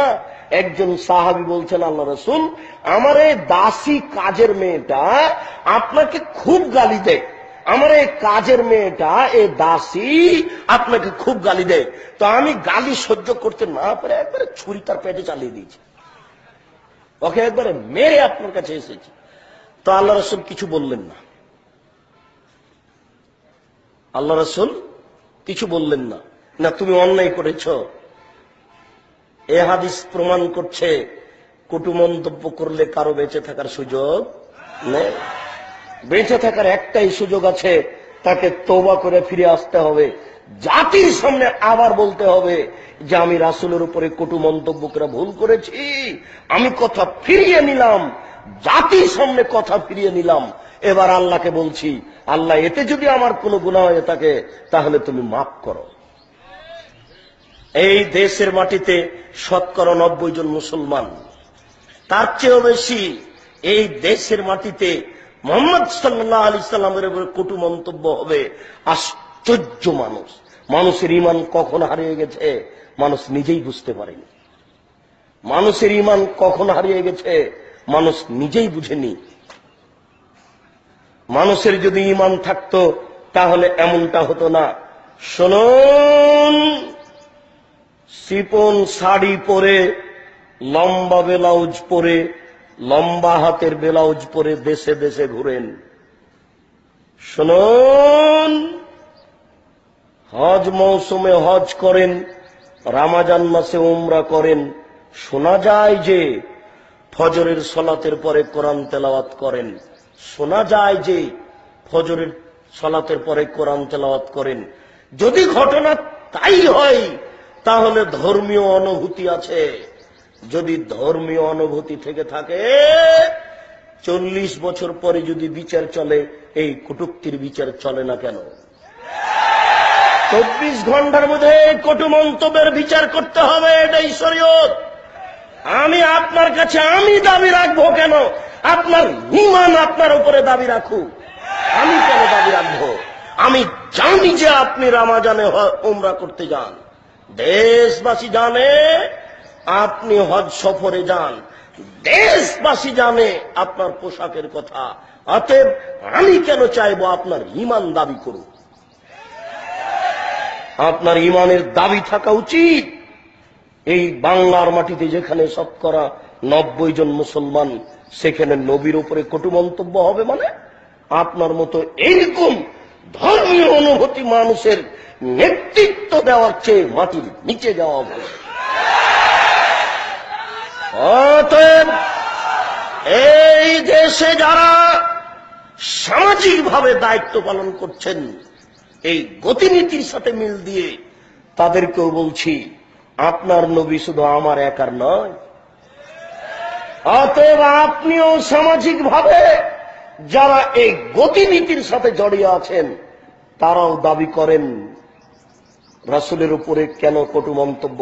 না একজন সাহাবি বলছেন, আল্লাহ রসুল, আমার এই দাসী কাজের মেয়েটা আপনাকে খুব গালি দেয়। আমার এই কাজের মেয়েটা এই দাসী, আপনাকে খুব গালি দেয়। তো আমি গালি সহ্য করতে না পারে একবারে ছুরি তার পেটে চালিয়ে দিয়েছি। ওকে একবারে মেরে আপনার কাছে এসেছি। তো আল্লাহ রসুল কিছু বললেন না। আল্লাহ রসুল কিছু বললেন না। না, তুমি অন্যায় করেছ। এ হাদিস প্রমাণ করছে কটু মন্তব্য করলে কারও বেঁচে থাকার সুযোগ নেই। বেঁচে থাকার একটাই সুযোগ আছে, তাকে তোবা করে ফিরে আসতে হবে। জাতির সামনে আবার বলতে হবে যে, আমি রাসুলের উপরে কটু মন্তব্য করে ভুল করেছি, আমি কথা ফিরিয়ে নিলাম, জাতির সামনে কথা ফিরিয়ে নিলাম। এবার আল্লাহকে বলছি, আল্লাহ, এতে যদি আমার কোনো গুণা হয়ে থাকে, তাহলে তুমি মাফ করো। এই দেশের মাটিতে শতকরা নব্বই জন মুসলমান। তার চেয়েও বেশি এই দেশের মাটিতে মোহাম্মদ সাল্লাহ আলি সাল্লামের উপরে কটু মন্তব্য হবে আশ্চর্য মানুষ। মানুষের ইমান কখন হারিয়ে গেছে মানুষ নিজেই বুঝতে পারেনি। মানুষের ইমান কখন হারিয়ে গেছে মানুষ নিজেই বুঝেনি। মানুষের যদি ইমান থাকতো তাহলে এমনটা হতো না। শুনুন! সিপন শাড়ি পরে, লম্বা ব্লাউজ পরে, লম্বা হাতের ব্লাউজ পরে দেশে দেশে ঘুরেন। শুনুন, হজ মৌসুমে হজ করেন, রামাজান মাসে উমরা করেন। শোনা যায় যে ফজরের সলাতের পরে কোরআন তেলাওয়াত করেন। শোনা যায় যে ফজরের সলাতের পরে কোরআন তেলাওয়াত করেন। যদি ঘটনা তাই হয় তাহলে ধর্মীয় অনুভূতি আছে। যদি ধর্মীয় অনুভূতি থেকে থাকে, চল্লিশ বছর পরে যদি বিচার চলে, এই কুটুক্তির বিচার চলে না কেন? চব্বিশ ঘণ্টার মধ্যে কটু মন্তব্যের বিচার করতে হবে, এটাই শরীয়ত। আমি আপনার কাছে, আমি দাবি রাখব কেন? আপনার ইমান আপনার উপরে দাবি রাখুক। আমি কেন দাবি রাখব? আমি জানি যে আপনি রামাজানে উমরা করতে যান। দেশবাসী জানে, আপনি হজ সফরে যান। দেশবাসী জানে আপনার পোশাকের কথা। অতএব আমি কেন চাইব আপনার ইমান দাবি করুক আপনার ইমানের দাবি থাকা উচিত। এই বাংলার মাটিতে যেখানে শতকরা নব্বই জন মুসলমান, সেখানে নবীর উপরে কটু মন্তব্য হবে মানে? আপনার মতো এইরকম ধর্মীয় অনুভূতি মানুষের নেতৃত্ব দেওয়ার চেয়ে মাটির নিচে যাওয়া ভালো। অতএব এই দেশে যারা সামাজিকভাবে দায়িত্ব পালন করছেন, এই গতিনীতির সাথে মিল দিয়ে তাদেরকেও বলছি, আপনার নবী শুধু আমার একার নয়। অতএব আপনিও সামাজিকভাবে যারা এই গতিনীতির সাথে জড়িয়ে আছেন তারাও দাবি করেন রাসুলের উপরে কেন কটু মন্তব্য